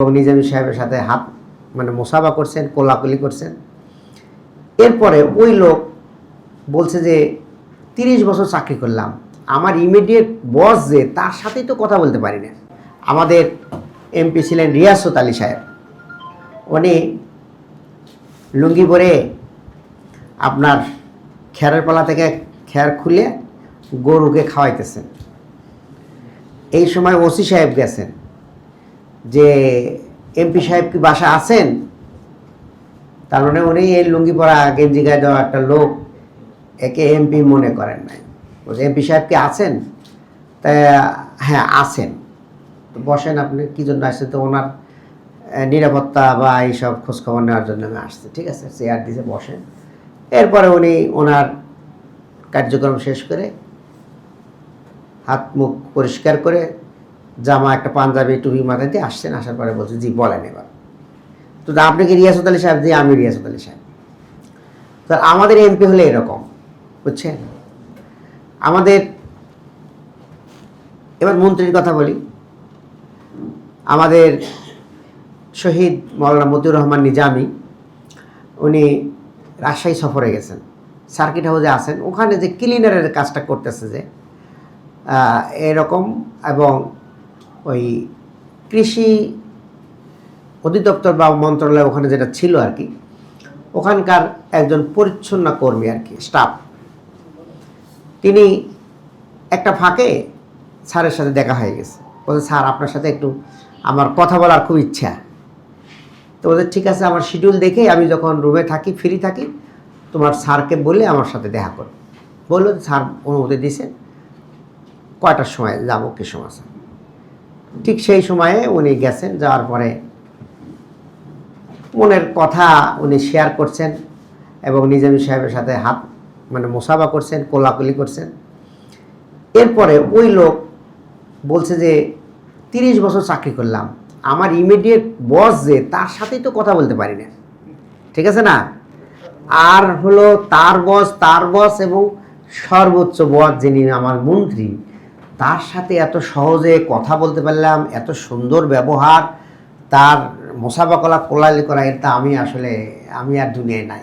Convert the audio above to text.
এবং নিজামী সাহেবের সাথে হাত মানে মোসাফা করছেন, কোলাকুলি করছেন। এরপরে ওই লোক বলছে যে, তিরিশ বছর চাকরি করলাম। আমার ইমিডিয়েট বস যে, তার সাথেই তো কথা বলতে পারি না। আমাদের এমপি ছিলেন রিয়াসত আলী সাহেব। উনি লুঙ্গি পরে আপনার খেরের পালা থেকে খের খুলে গরুকে খাওয়াইতেছেন। এই সময় ওসি সাহেব গেছেন। যে এমপি সাহেব কি বাসা আছেন? তার মানে উনি এই লুঙ্গি পরা গেঞ্জি গায়ে দেওয়া একটা লোক একে এমপি মনে করেন নাই। বলছে এমপি সাহেব কি আছেন? তা হ্যাঁ আছেন। তো বসেন আপনি, কী জন্য আসছেন তো ওনার নিরাপত্তা বা এইসব খোঁজখবর নেওয়ার জন্য আমি আসছি, ঠিক আছে? চেয়ার দিছে, বসেন। এরপরে উনি ওনার কার্যক্রম শেষ করে হাত মুখ পরিষ্কার করে জামা একটা পাঞ্জাবি টুপি মাথায় দিয়ে আসছেন, আসার পরে বলছে, জি, বলেন এবার। তো আপনি কি রিয়াসত আলী সাহেব? জি, আমি রিয়াসত আলী সাহেব। তো আমাদের এমপি হলে এরকম, বুঝছেন? আমাদের, এবার মন্ত্রীর কথা বলি। আমাদের শহীদ মৌলানা মতিউর রহমান নিজামি, উনি রাজশাহী সফরে গেছেন। সার্কিট হাউসে আছেন। ওখানে যে ক্লিনারের কাজটা করতেছে যে এরকম এবং ওই কৃষি অধিদপ্তর বা মন্ত্রণালয় ওখানে যেটা ছিল আর কি, ওখানকার একজন পরিচ্ছন্ন কর্মী আর কি স্টাফ তিনি একটা ফাঁকে স্যারের সাথে দেখা হয়ে গেছে। বলছে, স্যার, আপনার সাথে একটু আমার কথা বলার খুব ইচ্ছা। তো বলছে, ঠিক আছে, আমার শিডিউল দেখে আমি যখন রুমে থাকি ফ্রি থাকি, তোমার স্যারকে বলে আমার সাথে দেখা করো। বলল, স্যার অনুমতি দিছে কয়টার সময় যাব, কি সময় স্যার ঠিক সেই সময়ে উনি গেছেন, যাওয়ার পরে মনের কথা উনি শেয়ার করছেন এবং নিজামী সাহেবের সাথে হাত মানে মোসাফা করছেন, কোলাকুলি করছেন। এরপরে ওই লোক বলছে যে, তিরিশ বছর চাকরি করলাম। আমার ইমিডিয়েট বস যে, তার সাথেই তো কথা বলতে পারি না। ঠিক আছে না? আর হলো তার বস তার বস এবং সর্বোচ্চ বস যিনি আমার মন্ত্রী তার সাথে এত সহজে কথা বলতে পারলাম, এত সুন্দর ব্যবহার, তার মোসাফা কলা কোলালি করা এটা আমি আসলে, আমি আর দুনিয়ায় নাই।